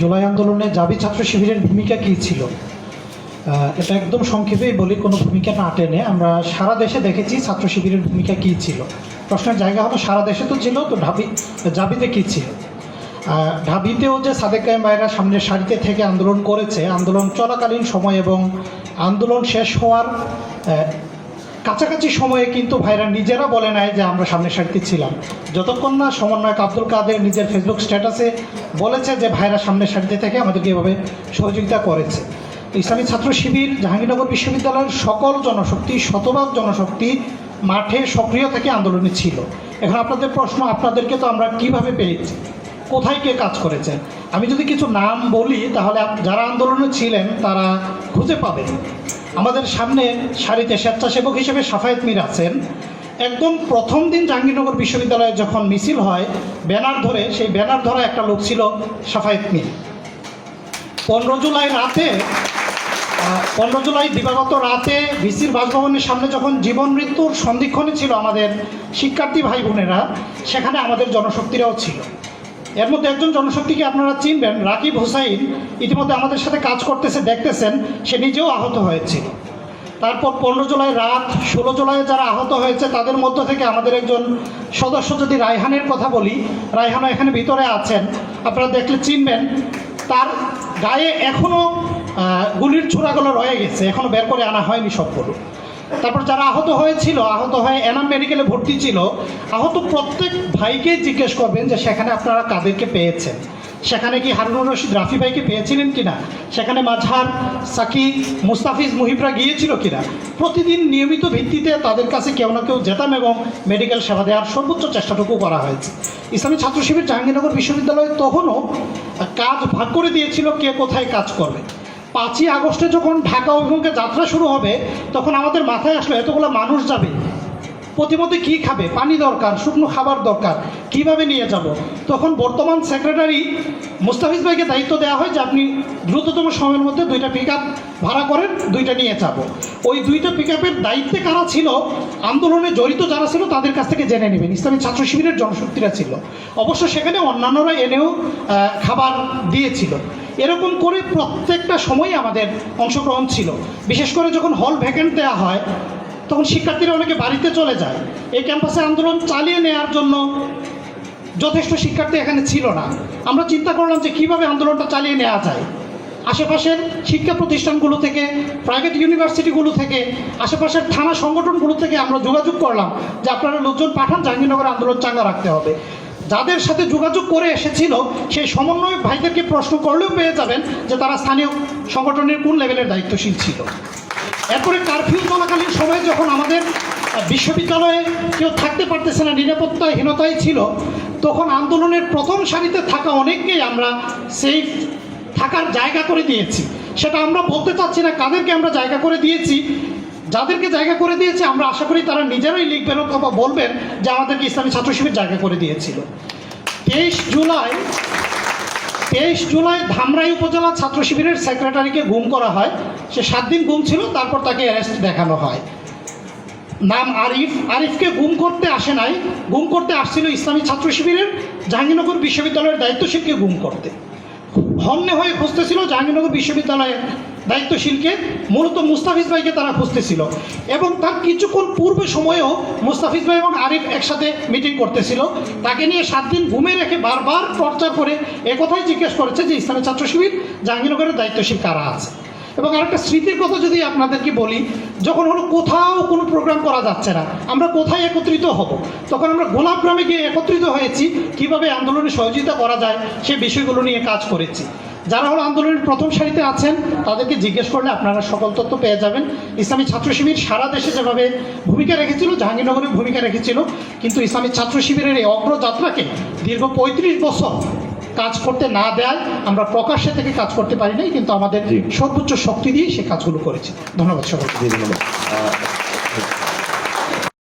জুলাই আন্দোলনে জাবি ছাত্র শিবিরের ভূমিকা কী ছিল? এটা একদম সংক্ষেপেই বলি, কোনো ভূমিকা না টেনে আমরা সারা দেশে দেখেছি ছাত্র শিবিরের ভূমিকা কী ছিল। প্রশ্নের জায়গা হলো, সারা দেশে তো ছিল, তো ঢাবি, জাবিতে কী ছিল? ঢাবিতেও যে সাদেক কায়েম ভাইরা সামনের সারিতে থেকে আন্দোলন করেছে, আন্দোলন চলাকালীন সময় এবং আন্দোলন শেষ হওয়ার কাছাকাছি সময়ে কিন্তু ভাইরা নিজেরা বলে নাই যে আমরা সামনের সারিতে ছিলাম। যতক্ষণ না সমন্বয়ক আব্দুল কাদের নিজের ফেসবুক স্ট্যাটাসে বলেছে যে ভাইরা সামনের সারিতে থেকে আমাদেরকে এভাবে সহযোগিতা করেছে। ইসলামী ছাত্র শিবির, জাহাঙ্গীরনগর বিশ্ববিদ্যালয়ের সকল জনশক্তি, শতভাগ জনশক্তি মাঠে সক্রিয় থেকে আন্দোলনে ছিল। এখন আপনাদের প্রশ্ন, আপনাদেরকে তো আমরা কীভাবে পেয়েছি? কোথায় কে কাজ করেছেন আমি যদি কিছু নাম বলি, তাহলে যারা আন্দোলনে ছিলেন, তারা খুঁজে পাবেন। আমাদের সামনে সারিতে স্বেচ্ছাসেবক হিসেবে সাফায়েত মির আছেন। একদম প্রথম দিন জাহাঙ্গীরনগর বিশ্ববিদ্যালয়ে যখন মিছিল হয়, ব্যানার ধরে, সেই ব্যানার ধরা একটা লোক ছিল সাফায়েত মির। পনেরো জুলাই রাতে পনেরো জুলাই দিবাগত রাতে ভিসির বাসভবনের সামনে যখন জীবন মৃত্যুর সন্ধিক্ষণে ছিল আমাদের শিক্ষার্থী ভাই বোনেরা, সেখানে আমাদের জনশক্তিরাও ছিল। এর মধ্যে একজন জনশক্তিকে আপনারা চিনবেন, রাকিব হোসাইন, ইতিমধ্যে আমাদের সাথে কাজ করতেছে, দেখতেছেন, সে নিজেও আহত হয়েছিল তারপর পনেরো জুলাই রাত, ষোলো জুলাই যারা আহত হয়েছে, তাদের মধ্য থেকে আমাদের একজন সদস্য যদি রায়হানের কথা বলি রায়হানও এখানে ভিতরে আছেন, আপনারা দেখলে চিনবেন, তার গায়ে এখনও গুলির ছোড়াগুলো রয়ে গেছে এখনও বের করে আনা হয়নি সবগুলো। তারপর যারা আহত হয়েছিল, আহত হয়ে এনাম মেডিকেলে ভর্তি ছিল, আহত প্রত্যেক ভাইকে জিজ্ঞেস করবেন যে সেখানে আপনারা কাদেরকে পেয়েছেন? সেখানে কি হারুনুর রশিদ রাফি ভাইকে পেয়েছিলেন কিনা? সেখানে মাঝহার সাকি মুস্তাফিজ মুহিবরা গিয়েছিল কিনা? প্রতিদিন নিয়মিত ভিত্তিতে তাদের কাছে কেউ না কেউ যেতাম এবং মেডিকেল সেবা দেওয়ার সর্বোচ্চ চেষ্টাটুকু করা হয়েছে। ইসলামী ছাত্র শিবির জাহাঙ্গীরনগর বিশ্ববিদ্যালয় তখনও কাজ ভাগ করে দিয়েছিল কে কোথায় কাজ করবে। পাঁচই আগস্টে যখন ঢাকা অভিমুখে যাত্রা শুরু হবে, তখন আমাদের মাথায় আসলো এতগুলো মানুষ যাবে। প্রতিমধ্যে কী খাবে? পানি দরকার, শুকনো খাবার দরকার, কীভাবে নিয়ে যাব? তখন বর্তমান সেক্রেটারি মুস্তাফিজ ভাইকে দায়িত্ব দেওয়া হয় যে আপনি দ্রুততম সময়ের মধ্যে দুইটা পিক ভাড়া করেন, দুইটা নিয়ে যাব। ওই দুইটা পিক দায়িত্বে কারা ছিল? আন্দোলনে জড়িত যারা ছিল, তাদের কাছ থেকে জেনে নেবেন। ইসলামী ছাত্র শিবিরের জনশক্তিরা ছিল। অবশ্য সেখানে অন্যান্যরা এনেও খাবার দিয়েছিল। এরকম করে প্রত্যেকটা সময় আমাদের অংশগ্রহণ ছিল। বিশেষ করে যখন হল ভ্যাকেন্ট দেওয়া হয়, তখন শিক্ষার্থীরা অনেকে বাড়িতে চলে যায়। এই ক্যাম্পাসে আন্দোলন চালিয়ে নেওয়ার জন্য যথেষ্ট শিক্ষার্থী এখানে ছিল না। আমরা চিন্তা করলাম যে কীভাবে আন্দোলনটা চালিয়ে নেওয়া যায়। আশেপাশের শিক্ষা প্রতিষ্ঠানগুলো থেকে প্রাইভেট ইউনিভার্সিটিগুলো থেকে, আশেপাশের থানা সংগঠনগুলো থেকে আমরা যোগাযোগ করলাম যে আপনারা লোকজন পাঠান, জাহাঙ্গীরনগর আন্দোলন চাঙ্গা রাখতে হবে। যাদের সাথে যোগাযোগ করে এসেছিল, সেই সমন্বয় ভাইদেরকে প্রশ্ন করলেও পেয়ে যাবেন যে তারা স্থানীয় সংগঠনের কোন লেভেলের দায়িত্বশীল ছিল। এরপরে কারফিউ চলাকালীন সময় যখন আমাদের বিশ্ববিদ্যালয়ে কেউ থাকতে পারতেছে না, নিরাপত্তাহীনতাই ছিল, তখন আন্দোলনের প্রথম সারিতে থাকা অনেককেই আমরা সেফ থাকার জায়গা করে দিয়েছি। সেটা আমরা বলতে চাচ্ছি না, কাদেরকে আমরা জায়গা করে দিয়েছি যাদেরকে জায়গা করে দিয়েছে, আমরা আশা করি তারা নিজেরাই লিখবেন অথবা বলবেন যে আমাদেরকে ইসলামী ছাত্র শিবির জায়গা করে দিয়েছিল। তেইশ জুলাই তেইশ জুলাই ধামরাই উপজেলা ছাত্র শিবিরের সেক্রেটারিকে গুম করা হয়। সে সাত দিন গুম ছিল, তারপর তাকে অ্যারেস্ট দেখানো হয়। নাম আরিফ। আরিফকে গুম করতে আসে নাই। গুম করতে আসছিল ইসলামী ছাত্র শিবিরের জাহাঙ্গীরনগর বিশ্ববিদ্যালয়ের দায়িত্বশীলকে গুম করতে। হন্যে হয়ে খুঁজতেছিল জাহাঙ্গীরনগর বিশ্ববিদ্যালয়ের দায়িত্বশীলকে। মূলত মুস্তাফিজ ভাইকে তারা খুঁজতেছিল। এবং তার কিছুক্ষণ পূর্বে সময়েও মুস্তাফিজ ভাই এবং আরিফ একসাথে মিটিং করতেছিল। তাকে নিয়ে সাত দিন ঘুমে রেখে বারবার টর্চার করে একথাই জিজ্ঞেস করেছে যে ইসলামের ছাত্র শিবির জাহাঙ্গীরনগরের দায়িত্বশীল কারা আছে? এবং আরেকটা স্মৃতির কথা যদি আপনাদেরকে বলি, যখন হলো কোথাও কোনো প্রোগ্রাম করা যাচ্ছে না, আমরা কোথায় একত্রিত হব? তখন আমরা গোলাপগ্রামে গিয়ে একত্রিত হয়েছি, কীভাবে আন্দোলনে সহযোগিতা করা যায় সেই বিষয়গুলো নিয়ে কাজ করেছি। যারা হলো আন্দোলনের প্রথম সারিতে আছেন, তাদেরকে জিজ্ঞেস করলে আপনারা সকল তথ্য পেয়ে যাবেন। ইসলামী ছাত্র শিবির সারা দেশে যেভাবে ভূমিকা রেখেছিল, জাহাঙ্গীরনগরে ভূমিকা রেখেছিল, কিন্তু ইসলামী ছাত্র শিবিরের এই অগ্রযাত্রাকে দীর্ঘ পঁয়ত্রিশ বছর কাজ করতে না দেয় আমরা প্রকাশ্যে থেকে কাজ করতে পারি নাই কিন্তু আমাদের সর্বোচ্চ শক্তি দিয়ে সে কাজগুলো করেছি। ধন্যবাদ সকলকে ধন্যবাদ।